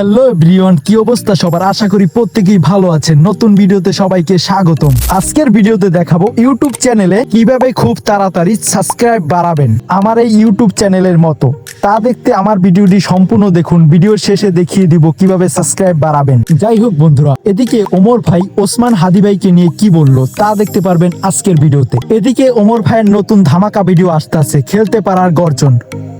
Hello everyone কি অবস্থা সবার? আশা করি প্রত্যেকেই ভালো আছেন। নতুন ভিডিওতে সবাইকে স্বাগতম। আজকের ভিডিওতে দেখাবো ইউটিউব চ্যানেলে কীভাবে খুব তাড়াতাড়ি সাবস্ক্রাইব বাড়াবেন। আমার এই ইউটিউব চ্যানেলের মতো। তা দেখতে আমার ভিডিওটি সম্পূর্ণ দেখুন। ভিডিওর শেষে দেখিয়ে দিব কীভাবে সাবস্ক্রাইব বাড়াবেন। যাই হোক, বন্ধুরা, এদিকে ওমর ভাই ওসমান হাদি ভাইকে নিয়ে কি বলল তা দেখতে পারবেন আজকের ভিডিওতে। এদিকে ওমর ভাইয়ের নতুন ধামাকা ভিডিও আসতেছে। খেলতে পারার গর্জন।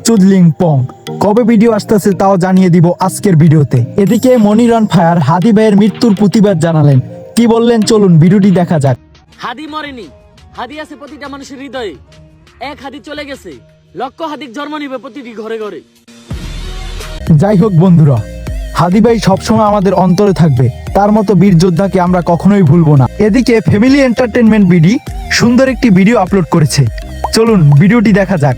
চুদলিং পং। কবে ভিডিও আসতেছে তাও জানিয়ে দিব আজকের ভিডিওতে। এদিকে মনিরন ফায়ার হাদি ভাইয়ের মৃত্যুর প্রতিবাদ জানালেন। কি বললেন? চলুন ভিডিওটি দেখা যাক। হাদি মরেনি। হাদি আছে প্রতিটা মানুষের হৃদয়ে। এক হাদি চলে গেছে। লক্ষ হাদিক জন্ম নিবে প্রতিটি ঘরে ঘরে। যাই হোক বন্ধুরা হাদি ভাই সবসময় আমাদের অন্তরে থাকবে। তার মতো বীর যোদ্ধাকে আমরা কখনোই ভুলবো না। এদিকে ফ্যামিলি এন্টারটেনমেন্ট বিডি সুন্দর একটি ভিডিও আপলোড করেছে। চলুন ভিডিওটি দেখা যাক।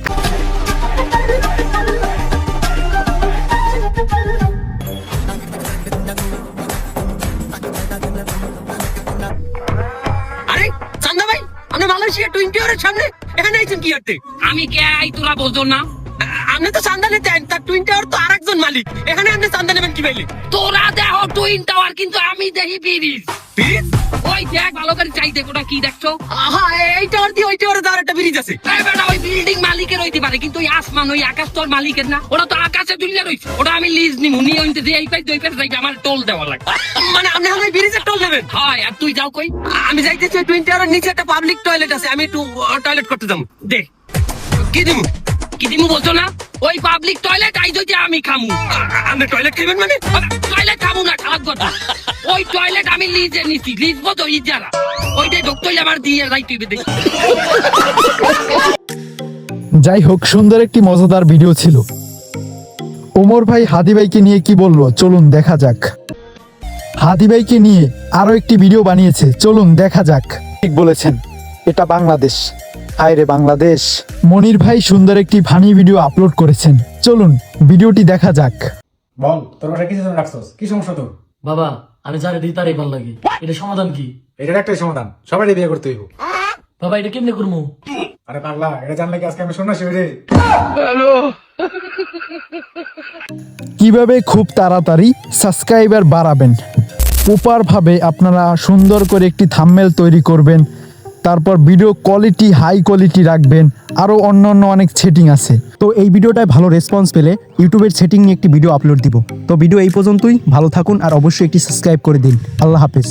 আপনি মালয়েশিয়া টোয়েন্টি ওয়ারের সামনে। এখানে আইছেন কি করতে? আমি কে আই তোরা বলতো না। আপনি তো চান্দা নিতে তার টুইন টাওয়ার তো আরেকজন মালিক। এখানে আপনি চান্দা নেবেন কি পাইলে? তোরা দেহ টুইন টাওয়ার কিন্তু আমি দেখি ব্রিজ ব্রিজ ওই দেখ ভালো করে চাই দেখ ওটা কি দেখছ? আহা এই টাওয়ার দিয়ে ওই টাওয়ারে একটা ব্রিজ আছে। বেটা ওই বিল্ডিং হইতে পারে কিন্তু ওই আসমান ওই আকাশ তোর মালিকের না। ওটা তো আকাশে দুলিয়া রইছে। ওটা আমি লিজ নিমু নিয়ে ওইতে দিয়ে এই পাই দুই পাই যাইবে আমার টোল দেওয়া লাগে মানে আপনি ওই ব্রিজের টোল নেবেন হয় আর তুই যাও কই। আমি যাইতেছি ওই টোয়েন্টি আওয়ারের নিচে একটা পাবলিক টয়লেট আছে আমি একটু টয়লেট করতে যাব। দে। কি দিব কি দিমু বলছো না? ওই পাবলিক টয়লেট আই যদি আমি খামু। আপনি টয়লেট খাইবেন মানে? টয়লেট খামু না খারাপ কথা। ওই টয়লেট আমি লিজে নিছি লিজ মতো ইজারা। ওইটাই ঢুকতেই আমার দিয়ে রাই তুই দেখি। যাই হোক সুন্দর একটি মজাদার ভিডিও ছিল। ওমর ভাই হাদি ভাইকে নিয়ে কি বলল? চলুন দেখা যাক। হাদি ভাইকে নিয়ে আরও একটি ভিডিও বানিয়েছে। চলুন দেখা যাক। ঠিক বলেছেন এটা বাংলাদেশ। হায় রে বাংলাদেশ। মনির ভাই সুন্দর একটি ফানি ভিডিও আপলোড করেছেন। চলুন ভিডিওটি দেখা যাক। বল তোর বাসায় কিছু জন রাখছস? কি সমস্যা তোর? বাবা আমি যারে দিই তারই ভালো লাগে। এটা সমাধান কি? এটার একটাই সমাধান। সবাই বিয়ে করতে হইব। বাবা এটা কেমনে করব আরে পাগলা এটা জানলে কি আজকে আমি সন্ন্যাসী হয়ে যাই? কীভাবে খুব তাড়াতাড়ি সাবস্ক্রাইবার বাড়াবেন? প্রপারভাবে আপনারা সুন্দর করে একটি থাম্বনেল তৈরি করবেন তারপর ভিডিও কোয়ালিটি হাই কোয়ালিটি রাখবেন আরও অন্য অন্য অনেক সেটিং আছে। তো এই ভিডিওটায় ভালো রেসপন্স পেলে ইউটিউবের সেটিং নিয়ে একটি ভিডিও আপলোড দিব। তো ভিডিও এই পর্যন্তই ভালো থাকুন আর অবশ্যই একটি সাবস্ক্রাইব করে দিন। আল্লাহ হাফেজ।